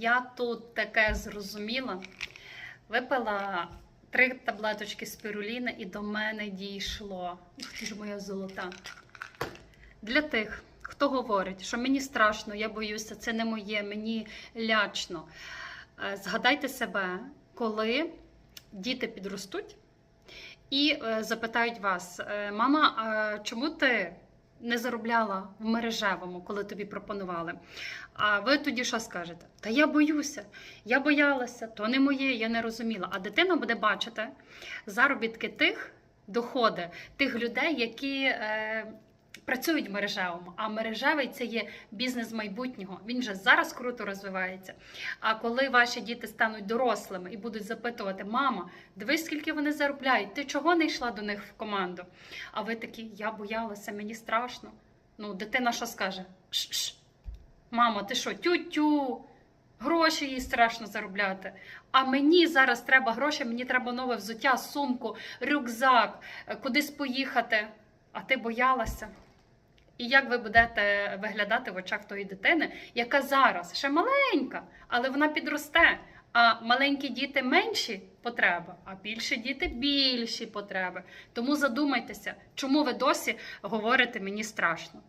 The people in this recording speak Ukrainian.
Я тут таке зрозуміла. Випила три таблеточки спируліни і до мене дійшло. Ти ж моя золота. Для тих, хто говорить, що мені страшно, я боюся, це не моє, мені лячно. Е, Згадайте себе, коли діти підростуть і е, запитають вас, е, мама, чому ти не заробляла в мережевому, коли тобі пропонували? А ви тоді що скажете? Та я боюся, я боялася, то не моє, я не розуміла. А дитина буде бачити заробітки тих, доходи тих людей, які. Е, Працюють мережевому, а мережевий це є бізнес майбутнього. Він вже зараз круто розвивається. А коли ваші діти стануть дорослими і будуть запитувати: мама, дивись, скільки вони заробляють, ти чого не йшла до них в команду? А ви такі, я боялася, мені страшно. Ну, дитина що скаже? Ш-ш. Мамо, ти що, тю-тю? Гроші їй страшно заробляти. А мені зараз треба гроші, мені треба нове взуття, сумку, рюкзак, кудись поїхати. А ти боялася. І як ви будете виглядати в очах тої дитини, яка зараз ще маленька, але вона підросте. А маленькі діти менші потреби, а більші діти більші потреби. Тому задумайтеся, чому ви досі говорите мені страшно.